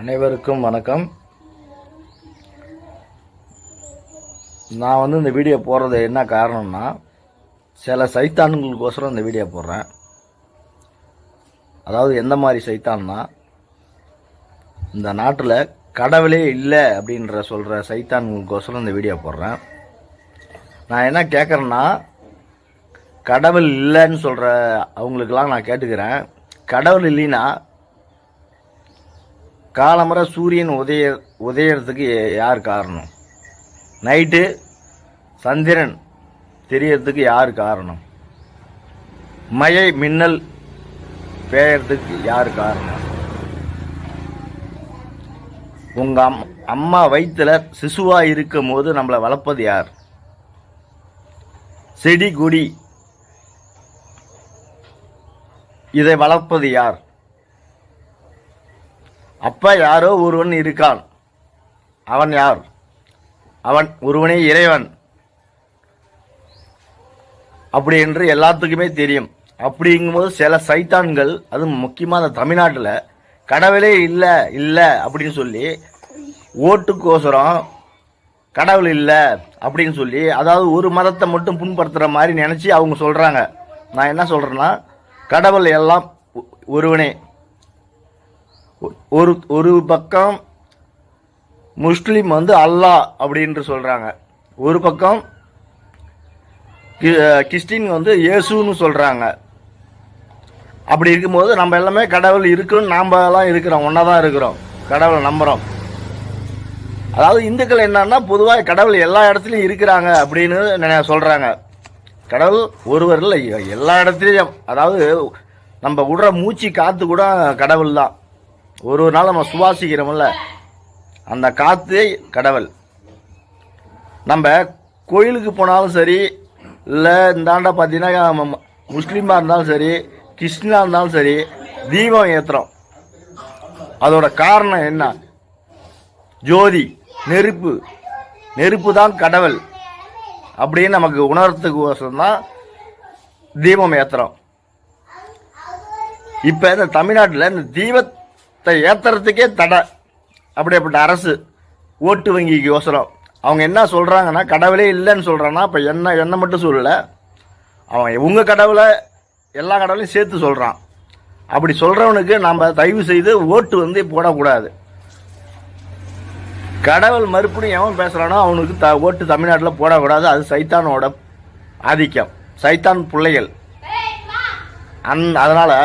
அனைவருக்கும் வணக்கம். நான் வந்து இந்த வீடியோ போடுறது என்ன காரணம்னா சில சைத்தான்களுக்கோசரம் இந்த வீடியோ போடுறேன். அதாவது எந்த மாதிரி சைத்தான்னா இந்த நாட்டில் கடவுளே இல்லை அப்படின்ற சொல்கிற சைத்தான்களுக்கோசரம் இந்த வீடியோ போடுறேன். நான் என்ன கேட்குறேன்னா கடவுள் இல்லைன்னு சொல்கிற அவங்களுக்கெல்லாம் நான் கேட்டுக்கிறேன். கடவுள் இல்லைன்னா காலமுறை சூரியன் உதய உதயறதுக்கு யார் காரணம்? நைட்டு சந்திரன் தெரியறதுக்கு யார் காரணம்? மழை மின்னல் பெயறதுக்கு யார் காரணம்? உங்கள் அம் அம்மா வயிற்றுல சிசுவாக இருக்கும் போது நம்மளை வளர்ப்பது யார்? செடி கொடி. இதை வளர்ப்பது யார்? அப்போ யாரோ ஒருவன் இருக்கான். அவன் யார்? அவன் ஒருவனே இறைவன். அப்படி என்று எல்லாத்துக்குமே தெரியும். அப்படிங்கும்போது சில சைத்தான்கள் அதுவும் முக்கியமாக அந்த தமிழ்நாட்டில் கடவுளே இல்லை இல்லை அப்படின்னு சொல்லி ஓட்டுக்கோசரம் கடவுள் இல்லை அப்படின்னு சொல்லி அதாவது ஒரு மதத்தை மட்டும் புண்படுத்துகிற மாதிரி நினச்சி அவங்க சொல்கிறாங்க நான் என்ன சொல்கிறேன்னா கடவுள் எல்லாம் ஒருவனே. ஒரு ஒரு பக்கம் முஸ்லீம் வந்து அல்லாஹ் அப்படின்ட்டு சொல்கிறாங்க ஒரு பக்கம் கி- கிறிஸ்டின் வந்து இயேசுன்னு சொல்கிறாங்க அப்படி இருக்கும்போது நம்ம எல்லாமே கடவுள் இருக்குன்னு நாம் எல்லாம் இருக்கிறோம் ஒன்றா தான் இருக்கிறோம். கடவுளை நம்புகிறோம் அதாவது இந்துக்கள் என்னன்னா பொதுவாக கடவுள் எல்லா இடத்துலையும் இருக்கிறாங்க அப்படின்னு சொல்கிறாங்க கடவுள் ஒருவர் இல்லை எல்லா இடத்துலையும். அதாவது நம்ம விடுற மூச்சு காற்று கூட கடவுள் தான். ஒரு ஒரு நாள் நம்ம சுவாசிக்கிறோம்ல. அந்த காற்றே கடவுள். நம்ம கோயிலுக்கு போனாலும் சரி இல்லை இந்தாண்ட பார்த்தீங்கன்னா முஸ்லீமாக இருந்தாலும் சரி கிறிஸ்டினாக இருந்தாலும் சரி தீபம் ஏற்றுறோம் அதோட காரணம் என்ன? ஜோதி நெருப்பு. நெருப்பு தான் கடவுள். அப்படின்னு நமக்கு உணர்றதுக்கு தான் தீபம் ஏற்றுறோம் இப்போ இந்த தமிழ்நாட்டில் இந்த தீபத்தை ஏற்றுறதுக்கே தடை. அப்படியேப்பட்ட அரசு ஓட்டு வங்கிக்கு யோசனம் அவங்க என்ன சொல்கிறாங்கன்னா கடவுளே இல்லைன்னு சொல்கிறான்னா இப்போ என்ன என்ன மட்டும் சொல்லலை. அவன் உங்கள் கடவுளை எல்லா கடவுளையும் சேர்த்து சொல்கிறான் அப்படி சொல்கிறவனுக்கு நாம் தயவு செய்து ஓட்டு வந்து போடக்கூடாது. கடவுள் மறுபடியும் எவன் பேசுகிறானோ அவனுக்கு த ஓட்டு தமிழ்நாட்டில் போடக்கூடாது. அது சைத்தானோட ஆதிக்கம். சைத்தான் பிள்ளைகள். அந் அதனால்